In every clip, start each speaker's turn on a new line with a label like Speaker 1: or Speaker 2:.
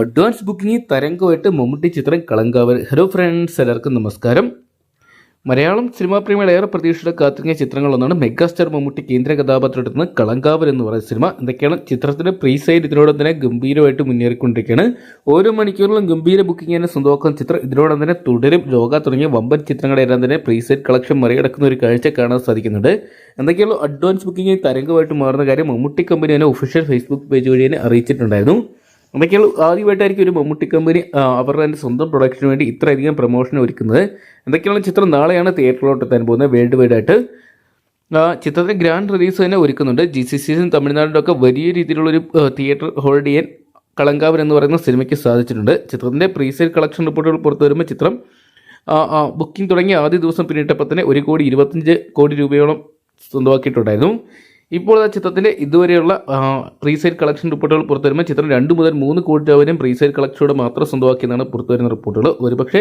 Speaker 1: Advance booking തരംഗമായിട്ട് Mammootty ചിത്രം Kalamkaval hello friends എല്ലാവർക്കും നമസ്കാരം. മലയാളം സിനിമാ പ്രേമികൾ ഏറെ പ്രതീക്ഷയുടെ കാത്തിരിക്കുന്ന ചിത്രങ്ങളൊന്നാണ് മെഗാസ്റ്റാർ മമ്മൂട്ടി കേന്ദ്ര കഥാപാത്രമെത്തുന്ന കളങ്കാവർ എന്ന് പറയുന്ന സിനിമ എന്തൊക്കെയാണ് ചിത്രത്തിന്റെ പ്രീ സൈഡ് തന്നെ ഗംഭീരമായിട്ട് മുന്നേറിക്കൊണ്ടിരിക്കുകയാണ്. ഓരോ മണിക്കൂറിലും ഗംഭീര ബുക്കിംഗ് തന്നെ സ്വന്തമാക്കുന്ന ചിത്രം. ഇതിനോടൊപ്പം തന്നെ തുടരും. ലോക തുടങ്ങിയ വമ്പൻ ചിത്രങ്ങളെല്ലാം തന്നെ പ്രീ കളക്ഷൻ മറികടക്കുന്ന ഒരു കാഴ്ച കാണാൻ സാധിക്കുന്നുണ്ട്. എന്തൊക്കെയുള്ള അഡ്വാൻസ് ബുക്കിംഗ് തരംഗമായിട്ട് മാറുന്ന കാര്യം മമ്മൂട്ടി കമ്പനി തന്നെ ഒഫീഷ്യൽ ഫേസ്ബുക്ക് പേജ് വഴി തന്നെ അറിയിച്ചിട്ടുണ്ടായിരുന്നു. എന്തൊക്കെയാണ് ആദ്യമായിട്ടായിരിക്കും ഒരു മമ്മൂട്ടി കമ്പനി അവരുടെ തന്നെ സ്വന്തം പ്രൊഡക്ഷന് വേണ്ടി ഇത്രയധികം പ്രൊമോഷൻ ഒരുക്കുന്നത്. എന്തൊക്കെയാണ് ചിത്രം നാളെയാണ് തിയേറ്ററിലോട്ട് എത്താൻ പോകുന്നത്? വേൾഡ് വൈഡ് ആയിട്ട്. ചിത്രത്തിന് ഗ്രാൻഡ് റിലീസ് തന്നെ ഒരുക്കുന്നുണ്ട്. ജി സി സിയും തമിഴ്നാടിലൊക്കെ വലിയ രീതിയിലുള്ളൊരു തിയേറ്റർ ഹോൾഡ് ചെയ്യാൻ കളങ്കാവൻ എന്ന് പറയുന്ന സിനിമയ്ക്ക് സാധിച്ചിട്ടുണ്ട്. ചിത്രത്തിന്റെ പ്രീസെയിൽ കളക്ഷൻ റിപ്പോർട്ടുകൾ പുറത്തു വരുമ്പോൾ ചിത്രം ബുക്കിംഗ് തുടങ്ങിയ ആദ്യ ദിവസം പിന്നിട്ടപ്പോൾ തന്നെ ഒരു കോടി ഇരുപത്തഞ്ച് കോടി രൂപയോളം സ്വന്തമാക്കിയിട്ടുണ്ടായിരുന്നു. ഇപ്പോൾ ആ ചിത്രത്തിന്റെ ഇതുവരെയുള്ള പ്രീസൈഡ് കളക്ഷൻ റിപ്പോർട്ടുകൾ പുറത്തു വരുമ്പോൾ ചിത്രം രണ്ട് മുതൽ മൂന്ന് കോടി രൂപ വരെയും പ്രീസൈഡ് കളക്ഷനോട് മാത്രം സ്വന്തമാക്കിയെന്നാണ് പുറത്തു വരുന്ന റിപ്പോർട്ടുകൾ ഒരുപക്ഷെ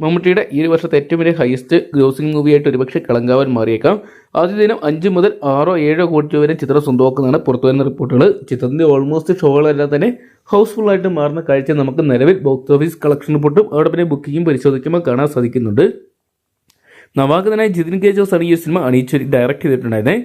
Speaker 1: മമ്മൂട്ടിയുടെ ഈ വർഷത്തെ ഏറ്റവും വലിയ ഹൈസ്റ്റ് ഗ്രോസിംഗ് മൂവിയായിട്ട് ഒരുപക്ഷെ കളങ്കാവൻ മാറിയേക്കാം. ആദ്യ ദിനം അഞ്ച് മുതൽ ആറോ ഏഴോ കോടി രൂപ വരെ ചിത്രം സ്വന്തമാക്കുന്നതാണ് പുറത്തു വരുന്ന റിപ്പോർട്ടുകൾ ചിത്രത്തിന്റെ ഓൾമോസ്റ്റ് ഷോകളെല്ലാം തന്നെ ഹൗസ്ഫുൾ ആയിട്ട് മാറുന്ന കാഴ്ച നമുക്ക് നിലവിൽ ബോക്സ് ഓഫീസ് കളക്ഷൻ റിപ്പോർട്ടും അവിടെ പിന്നെ ബുക്കിങ്ങും പരിശോധിക്കുമ്പോൾ കാണാൻ സാധിക്കുന്നുണ്ട്. നവാഗതനായ ജിതിൻ കെ ജോസ് ആണ് ഈ സിനിമ അണിയിച്ച് ഡയറക്റ്റ് ചെയ്തിട്ടുണ്ടായിരുന്നേ.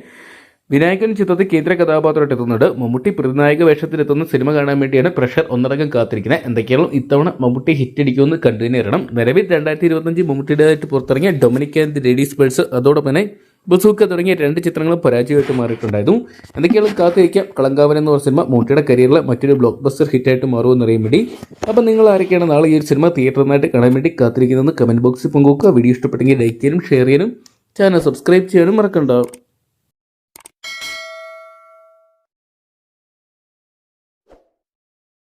Speaker 1: വിനായകൻ ചിത്രത്തിൽ കേന്ദ്ര കഥാപാത്രമായിട്ട് എത്തുന്നുണ്ട്. മമ്മൂട്ടി പ്രതിനായക വേഷത്തിലെത്തുന്ന സിനിമ കാണാൻ വേണ്ടിയാണ് പ്രഷർ ഒന്നടങ്കം കാത്തിരിക്കുന്നത്. എന്തൊക്കെയാണ് ഇത്തവണ മമ്മൂട്ടി ഹിറ്റ് അടിക്കുമെന്ന് കണ്ടിന്യൂ ചെയ്യണം നിലവിൽ രണ്ടായിരത്തി ഇരുപത്തഞ്ച് മമ്മൂട്ടിയുടേതായിട്ട് പുറത്തിറങ്ങിയ ഡൊമിനിക് ആൻഡ് ലേഡീസ് പേഴ്സ് അതോടൊപ്പം തന്നെ ബസൂക്ക തുടങ്ങിയ രണ്ട് ചിത്രങ്ങളും പരാജയമായിട്ട് മാറിയിട്ടുണ്ടായിരുന്നു. എന്തൊക്കെയാണ് കാത്തിരിക്കാം. കളങ്കാവൻ എന്ന് പറഞ്ഞ സിനിമ മമ്മൂട്ടിയുടെ കരിയറിലെ മറ്റൊരു ബ്ലോക്ക് ബസ്റ്റർ ഹിറ്റായിട്ട് മാറുമെന്ന് അറിയാൻ വേണ്ടി. അപ്പം നിങ്ങൾ ആരൊക്കെയാണ് നാളെ ഈ ഒരു സിനിമ തിയേറ്ററിനായിട്ട് കാണാൻ വേണ്ടി കാത്തിരിക്കുന്നതെന്ന് കമന്റ് ബോക്സിൽ പങ്കുവെക്കുക. വീഡിയോ ഇഷ്ടപ്പെട്ടെങ്കിൽ ലൈക്ക് ചെയ്യാനും ഷെയർ ചെയ്യാനും ചാനൽ സബ്സ്ക്രൈബ് ചെയ്യാനും മറക്കണ്ട.